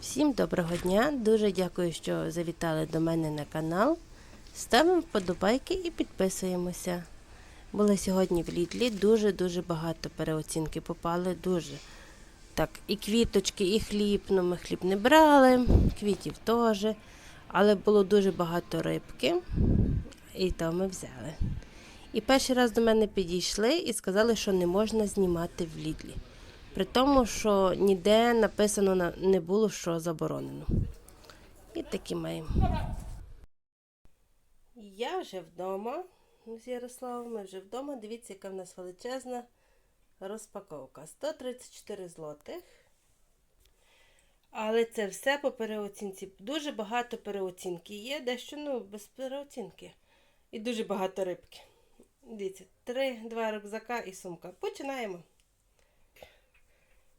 Всім доброго дня! Дуже дякую, що завітали до мене на канал. Ставимо вподобайки і підписуємося. Були сьогодні в Лідлі, дуже-дуже багато переоцінки попали, дуже. Так, і квіточки, і хліб. Ну, ми хліб не брали, квітів теж. Але було дуже багато рибки, і то ми взяли. І перший раз до мене підійшли і сказали, що не можна знімати в Лідлі. При тому, що ніде написано не було, що заборонено. І такі маємо. Я вже вдома з Ярославом, ми вже вдома. Дивіться, яка в нас величезна розпаковка. 134 злотих. Але це все по переоцінці. Дуже багато переоцінки є, дещо ну, без переоцінки. І дуже багато рибки. Дивіться, три, два рюкзака і сумка. Починаємо.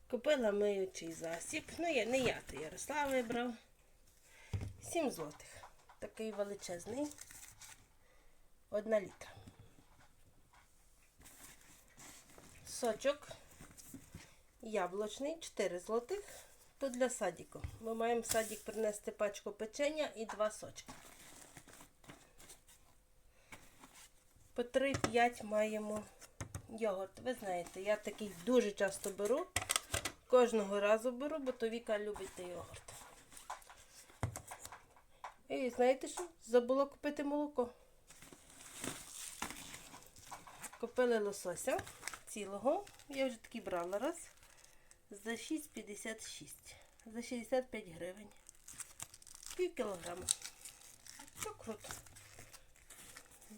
Купила миючий засіб. Ну, я, не я, то Ярослав вибрав. 7 злотих. Такий величезний. Одна літра. Сочок яблучний 4 злотих. Тут для садіку. Ми маємо в садік принести пачку печення і два сочки. По 3-5 маємо йогурт. Ви знаєте, я такий дуже часто беру. Кожного разу беру, бо то Віка любить йогурт. І знаєте що? Забула купити молоко. Купили лосося цілого. Я вже такий брала раз. За 6,56. За 65 гривень. Пів кілограма. Що круто.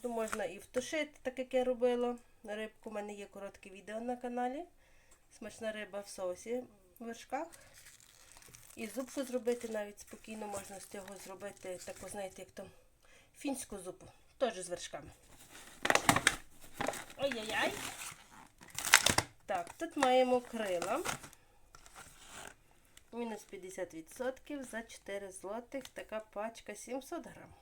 То можна і втушити, так як я робила. На рибку у мене є коротке відео на каналі. Смачна риба в соусі в вершках. І зупку зробити навіть спокійно можна з цього зробити таку, знаєте, як там фінську зупу. Теж з вершками. Ой-яй-яй. Так, тут маємо крила. Мінус 50% за 4 злотих. Така пачка 700 грам.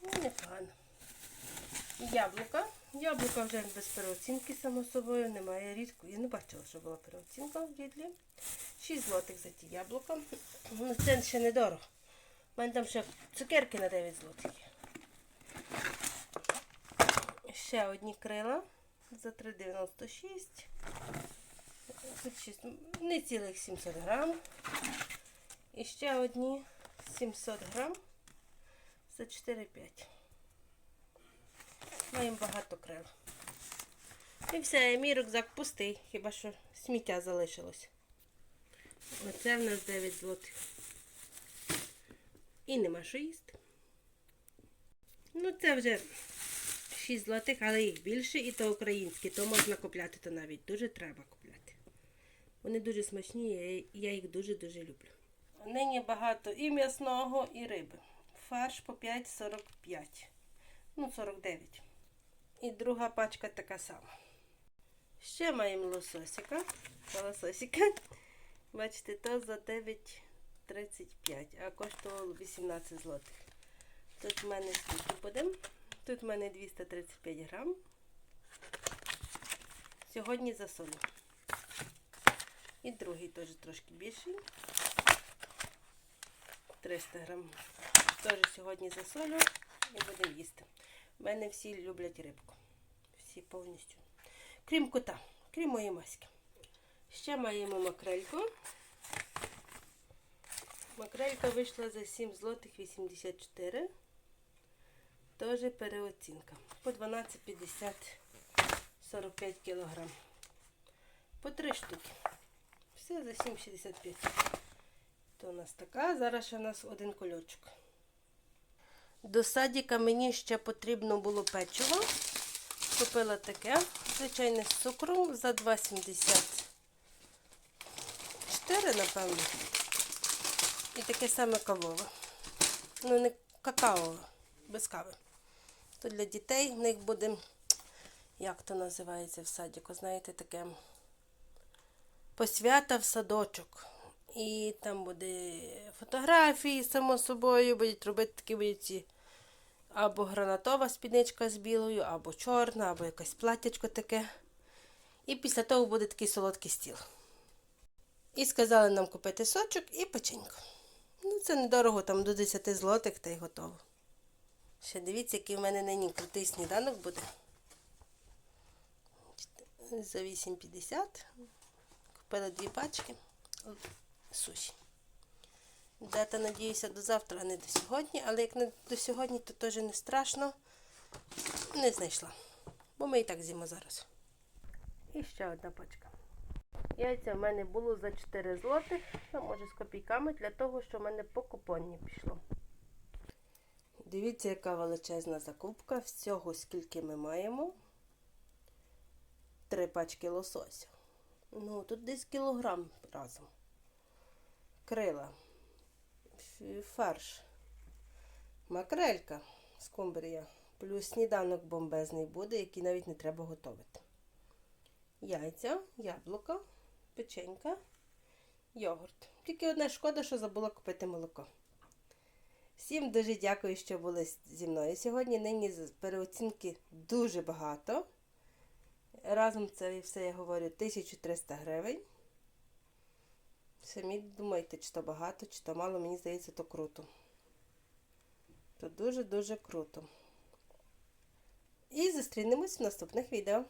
Ну, непогано. Яблука. Яблука вже без переоцінки, само собою, немає рідко. Я не бачила, що була переоцінка в дідлі. 6 злотих за ті яблука. Ну, це ще дорого. У мене там ще цукерки на 9 злотих. Ще одні крила за 3,96. Тут шість- не цілих 700 грам. І ще одні 700 грам за 4,5. Маємо багато крил. І все, мій рюкзак пустий, хіба що сміття залишилось. Оце в нас 9 злотих. І нема що їсти. Ну, це вже 6 злотих, але їх більше, і то українські, то можна купляти, то навіть дуже треба купляти. Вони дуже смачні, я- їх дуже-дуже люблю. Нині багато і м'ясного, і риби. Фарш по 5,45. Ну, 49. І друга пачка така сама. Ще маємо лососика. Лососика. Бачите, то за 9,35, а коштувало 18 злотих. Тут в мене скільки буде? Тут в мене 235 грам. Сьогодні засолю. І другий теж трошки більший. 300 грам. Теж сьогодні засолю і будемо їсти. У мене всі люблять рибку. Всі повністю. Крім кота, крім моєї маськи. Ще маємо макрельку. Макрелька вийшла за 7 злотих 84. Теж переоцінка. По 12,50 45 кілограм. По 3 штуки. Все за 7,65. То у нас така. Зараз у нас один кольочок. До садіка мені ще потрібно було печиво. Купила таке, звичайне з цукром за 2,74, напевно. І таке саме кавове. Ну, не какаове, без кави. То для дітей в них буде, як то називається в садіку, знаєте, таке посвята в садочок. І там буде фотографії, само собою, будуть робити такі будуть ці або гранатова спідничка з білою, або чорна, або якесь платтячко таке. І після того буде такий солодкий стіл. І сказали нам купити сочок і печеньку. Ну, це недорого, там до 10 злотих та й готово. Ще дивіться, який в мене нині крутий сніданок буде. За 8,50 купила дві пачки суші. Дата, надіюся, до завтра, а не до сьогодні, але як не до сьогодні, то теж не страшно. Не знайшла. Бо ми і так з'їмо зараз. І ще одна пачка. Яйця в мене було за 4 злотих, а може з копійками, для того, що в мене по купоні пішло. Дивіться, яка величезна закупка. Всього скільки ми маємо. Три пачки лосося. Ну, тут десь кілограм разом. Крила. Фарш. Макрелька. Скумбрія. Плюс сніданок бомбезний буде, який навіть не треба готувати. Яйця, яблука, печенька, йогурт. Тільки одна шкода, що забула купити молоко. Всім дуже дякую, що були зі мною сьогодні. Нині переоцінки дуже багато. Разом це все я говорю 1300 гривень. Самі думайте, чи то багато, чи то мало, мені здається, то круто. То дуже-дуже круто. І зустрінемось в наступних відео.